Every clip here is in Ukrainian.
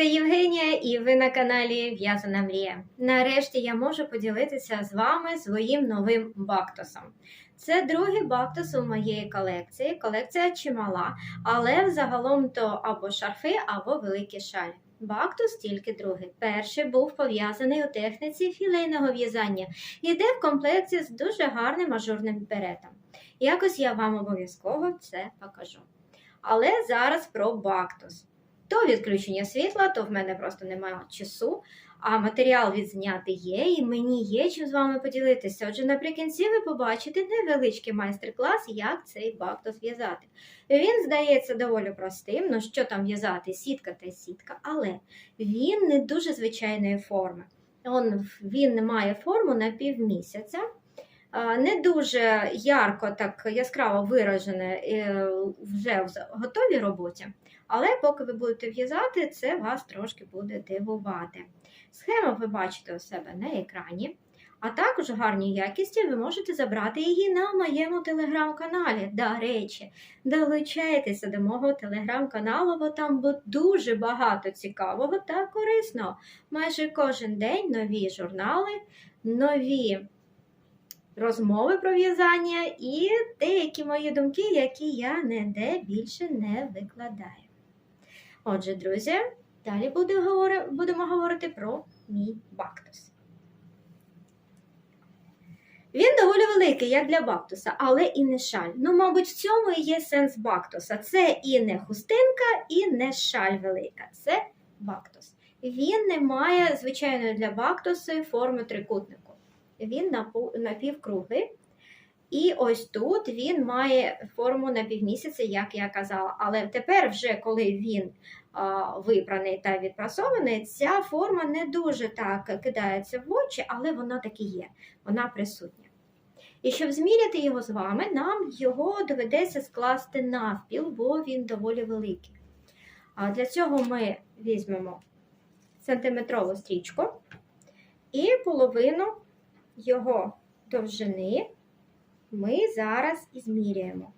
Це Євгенія, і ви на каналі В'язана Мрія. Нарешті я можу поділитися з вами своїм новим бактусом. Це другий бактус у моєї колекції. Колекція чимала, але взагалом то або шарфи, або великі шалі. Бактус тільки другий. Перший був пов'язаний у техніці філейного в'язання. Йде в комплекті з дуже гарним ажурним беретом. Якось я вам обов'язково це покажу. Але зараз про бактус. То відключення світла, то в мене просто немає часу, а матеріал відзняти є, і мені є чим з вами поділитися. Отже, наприкінці ви побачите невеличкий майстер-клас, як цей бактус в'язати. Він здається доволі простим, ну що там в'язати, сітка та сітка, але він не дуже звичайної форми. Он, він має форму на півмісяця. Не дуже ярко, так яскраво виражене е, вже в готовій роботі, але поки ви будете в'язати, це вас трошки буде дивувати. Схему ви бачите у себе на екрані, а також в гарній якісті ви можете забрати її на моєму телеграм-каналі. До речі, долучайтеся до мого телеграм-каналу, бо там буде дуже багато цікавого та корисного. Майже кожен день нові журнали, нові розмови про в'язання і деякі мої думки, які я ніде більше не викладаю. Отже, друзі, далі будемо говорити про мій бактус. Він доволі великий, як для бактуса, але і не шаль. Ну, мабуть, в цьому і є сенс бактуса. Це і не хустинка, і не шаль велика. Це бактус. Він не має звичайної для бактусу форми трикутнику. Він напівкруглий. І ось тут він має форму на півмісяця, як я казала. Але тепер, вже коли він а, випраний та відпрасований, ця форма не дуже так кидається в очі, але вона таки є, вона присутня. І щоб зміряти його з вами, нам його доведеться скласти навпіл, бо він доволі великий. А для цього ми візьмемо сантиметрову стрічку і половину його довжини ми зараз і зміряємо.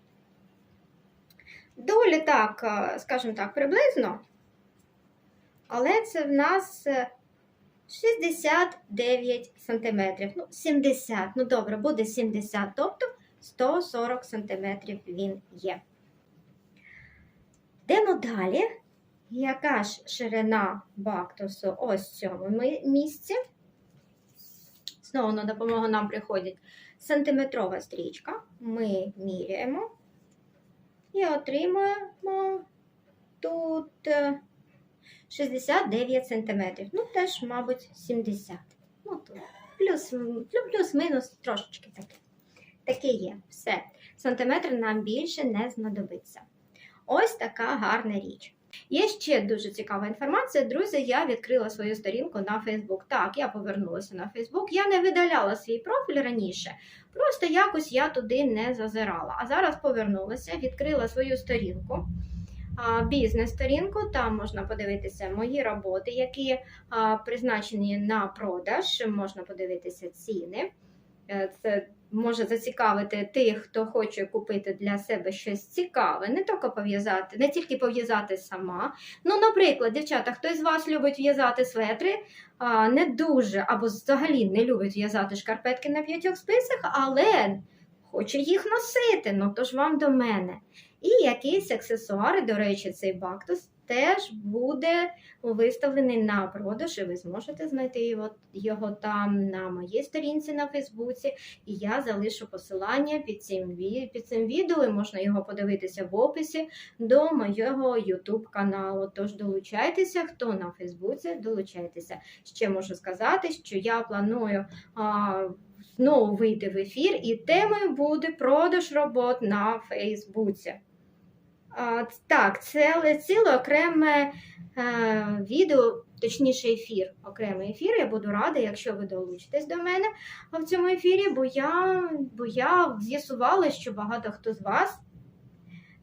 Доволі так, е, скажімо так, приблизно, але це в нас е, 69 сантиметрів. Ну, 70, ну добре, буде 70, тобто 140 сантиметрів він є. Йдемо далі. Яка ж ширина бактусу ось в цьому місці? Знову на допомогу нам приходить сантиметрова стрічка. Ми міряємо і отримуємо тут е, 69 сантиметрів. Ну, теж, мабуть, 70. Ну, тут плюс, ну, плюс-мінус трошечки таке. Таке є. Все. Сантиметр нам більше не знадобиться. Ось така гарна річ. Є ще дуже цікава інформація. Друзі, я відкрила свою сторінку на Facebook. Так, я повернулася на Facebook. Я не видаляла свій профіль раніше, просто якось я туди не зазирала. А зараз повернулася, відкрила свою сторінку, бізнес-сторінку. Там можна подивитися мої роботи, які призначені на продаж. Можна подивитися ціни. Е, Це може зацікавити тих, хто хоче купити для себе щось цікаве, не тільки пов'язати, не тільки пов'язати сама. Ну, наприклад, дівчата, хтось з вас любить в'язати светри, не дуже або взагалі не любить в'язати шкарпетки на п'ятьох спицях, але хоче їх носити. Ну то ж вам до мене. І якісь аксесуари, до речі, цей бактус теж буде виставлений на продаж, і ви зможете знайти його, його там на моїй сторінці на Фейсбуці. І я залишу посилання під цим, під цим відео, і можна його подивитися в описі до моєго YouTube каналу. Тож долучайтеся, хто на Фейсбуці, долучайтеся. Ще можу сказати, що я планую. А, Знову вийти в ефір, і темою буде продаж робот на Фейсбуці. Так, це ціле окреме е, відео, точніше ефір, окремий ефір. Я буду рада, якщо ви долучитесь до мене в цьому ефірі, бо я, бо я з'ясувала, що багато хто з вас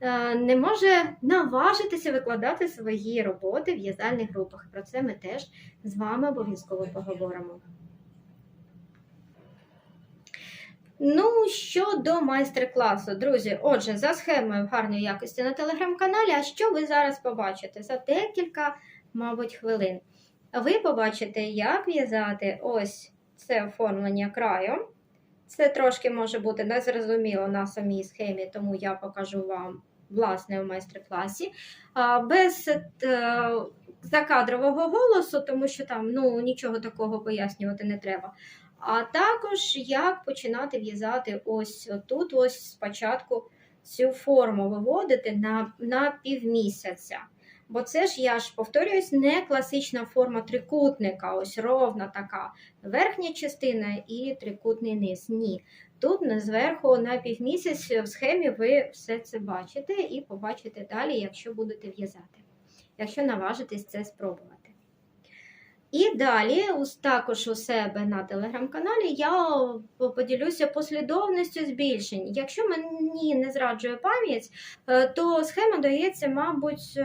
е, не може наважитися викладати свої роботи в в'язальних групах. Про це ми теж з вами обов'язково поговоримо. Ну, щодо майстер-класу, друзі, отже, за схемою гарної якості на телеграм-каналі, а що ви зараз побачите? За декілька, мабуть, хвилин. Ви побачите, як в'язати ось це оформлення краю. Це трошки може бути незрозуміло на самій схемі, тому я покажу вам власне у майстер-класі. Без е, закадрового голосу, тому що там ну, нічого такого пояснювати не треба. А також як починати в'язати ось тут, ось спочатку цю форму виводити на, на півмісяця. Бо це ж, я ж повторююсь, не класична форма трикутника, ось ровна така верхня частина і трикутний низ. Ні. Тут зверху на півмісяць в схемі ви все це бачите і побачите далі, якщо будете в'язати, якщо наважитесь це спробувати. І далі, також у себе на телеграм-каналі, я поділюся послідовністю збільшень. Якщо мені не зраджує пам'ять, е, то схема дається, мабуть,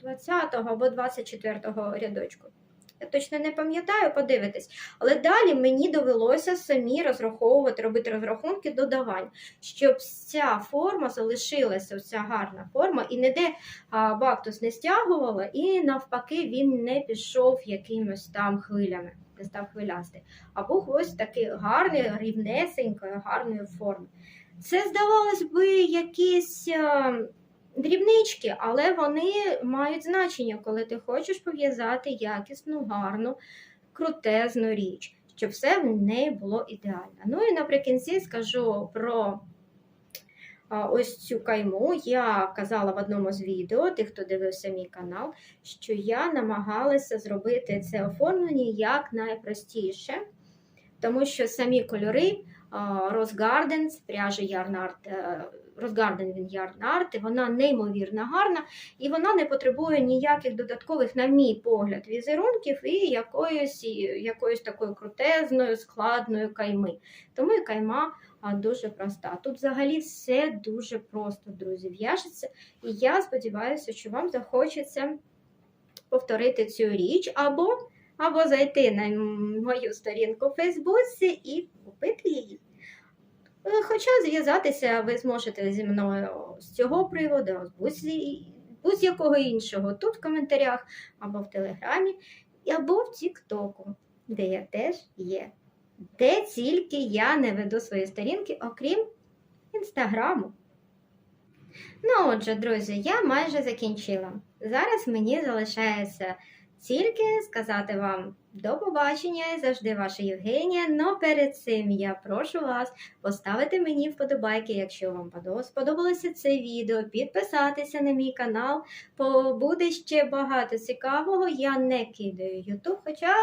20 або 24 рядочку. Я точно не пам'ятаю, подивитись. Але далі мені довелося самі розраховувати, робити розрахунки додавань, щоб ця форма залишилася, ця гарна форма, і ніде бактус не стягувала, і навпаки, він не пішов якимось там хвилями, не став хвилястий. А був ось такий гарний, рівнесенької, гарної форми. Це, здавалось би, якісь. Дрібнички, але вони мають значення, коли ти хочеш пов'язати якісну, гарну, крутезну річ, щоб все в неї було ідеально. Ну і наприкінці скажу про ось цю кайму. Я казала в одному з відео, тих, хто дивився мій канал, що я намагалася зробити це оформлення як найпростіше, тому що самі кольори. Rose Gardens, пряжа Ярнард Розгарден і вона неймовірно гарна, і вона не потребує ніяких додаткових, на мій погляд, візерунків і якоїсь якоїсь такої крутезної, складної кайми. Тому і кайма дуже проста. Тут взагалі все дуже просто, друзі, в'яжеться. І я сподіваюся, що вам захочеться повторити цю річ або або зайти на мою сторінку в Фейсбуці і купити її. Е, хоча зв'язатися ви зможете зі мною з цього приводу, будь-якого іншого, тут в коментарях, або в Телеграмі, або в Тіктоку, де я теж є. Де тільки я не веду свої сторінки, окрім інстаграму. Ну, отже, друзі, я майже закінчила. Зараз мені залишається тільки сказати вам до побачення завжди ваша Євгенія. Но перед цим я прошу вас поставити мені вподобайки, якщо вам сподобалося це відео, підписатися на мій канал, бо буде ще багато цікавого. Я не кидаю YouTube, хоча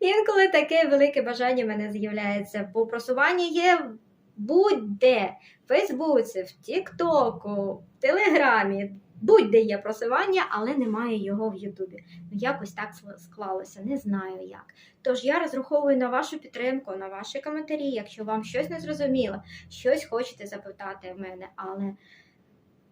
інколи таке велике бажання в мене з'являється, бо просування є будь-де в Фейсбуці, в Тіктоку, в Телеграмі будь-де є просування, але немає його в Ютубі. Ну, якось так склалося, не знаю як. Тож я розраховую на вашу підтримку, на ваші коментарі. Якщо вам щось не зрозуміло, щось хочете запитати в мене, але.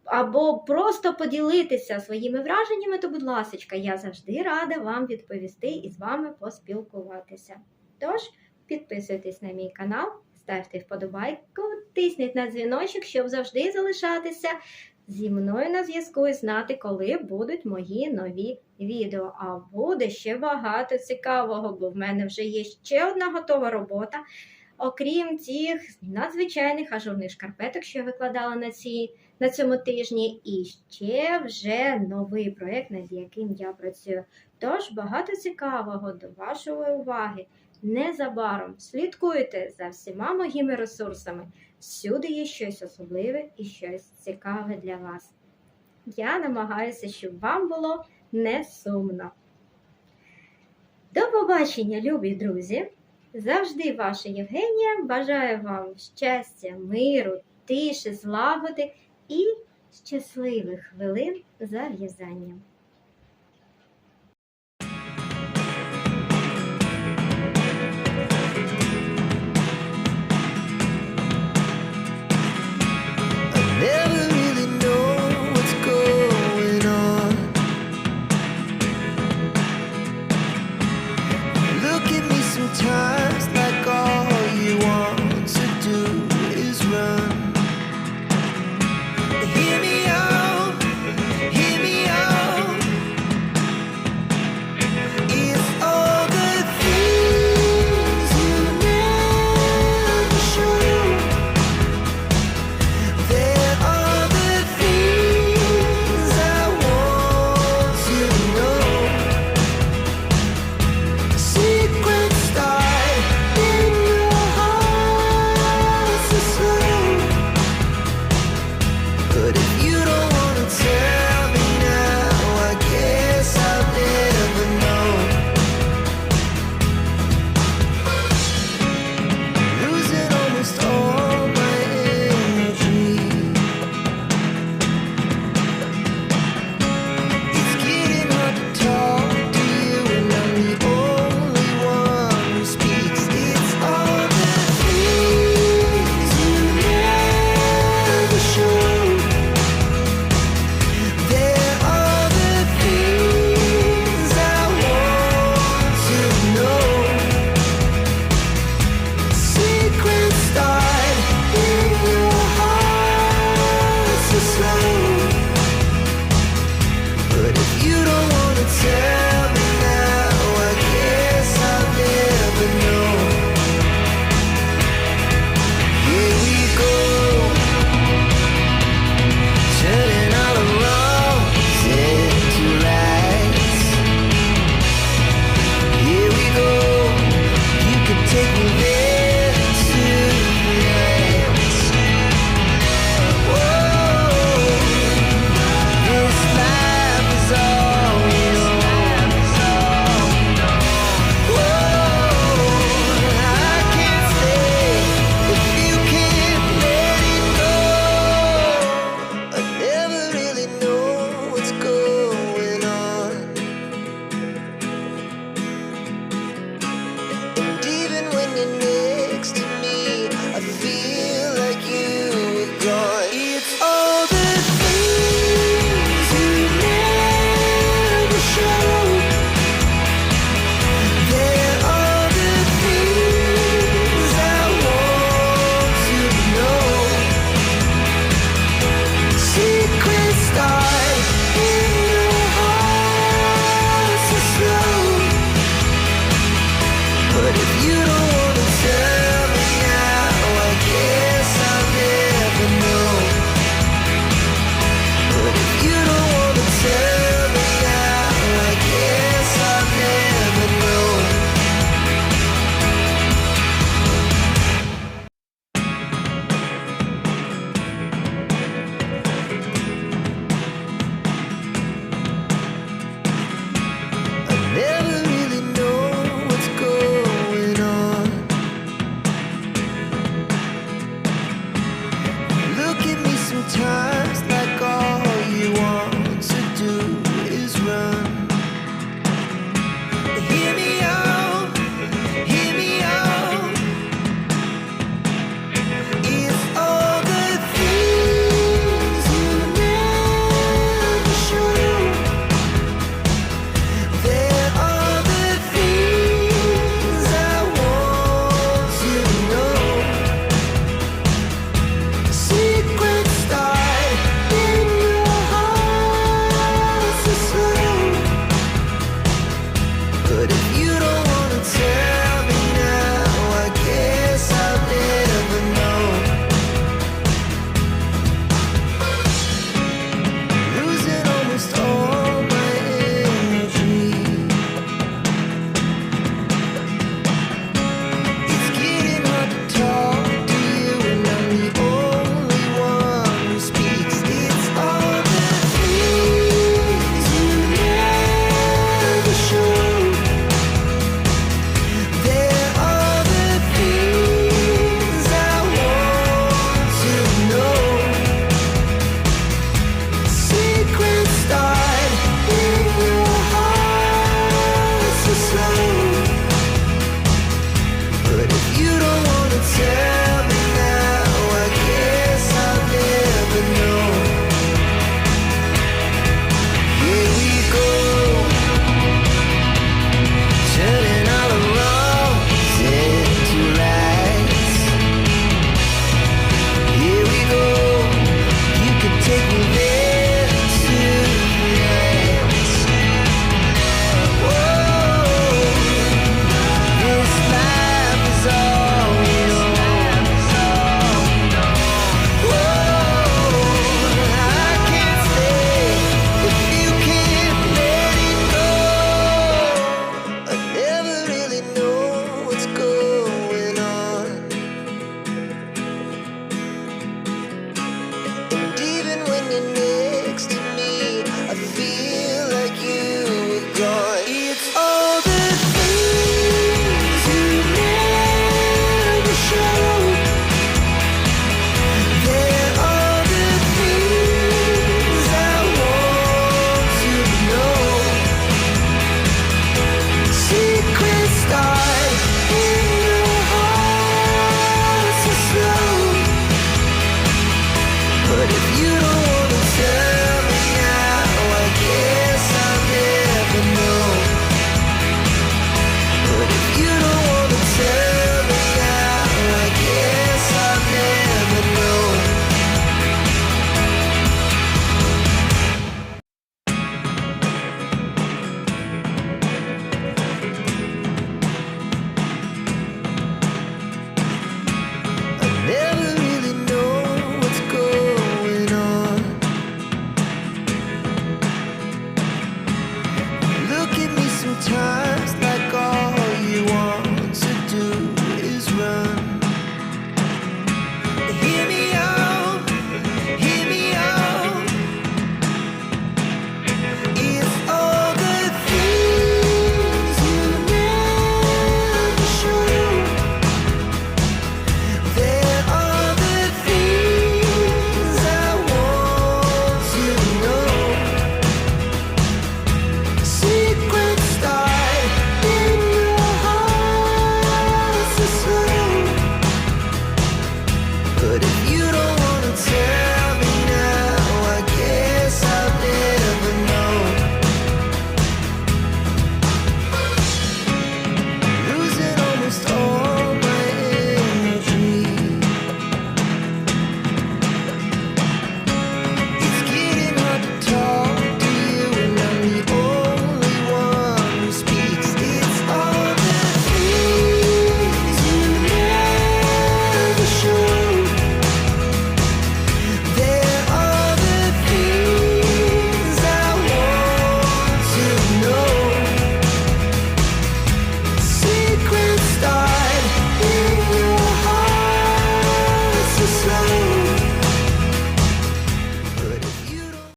Або просто поділитися своїми враженнями, то, будь ласка, я завжди рада вам відповісти і з вами поспілкуватися. Тож, підписуйтесь на мій канал, ставте вподобайку, тисніть на дзвіночок, щоб завжди залишатися зі мною на зв'язку і знати, коли будуть мої нові відео. А буде ще багато цікавого, бо в мене вже є ще одна готова робота. Окрім тих надзвичайних ажурних шкарпеток, що я викладала на ці, на цьому тижні, і ще вже новий проєкт, над яким я працюю. Тож багато цікавого до вашої уваги. Незабаром слідкуйте за всіма моїми ресурсами. Всюди є щось особливе і щось цікаве для вас. Я намагаюся, щоб вам було не сумно. До побачення, любі друзі! Завжди ваша Євгенія бажаю вам щастя, миру, тиші, злагоди і щасливих хвилин за в'язанням.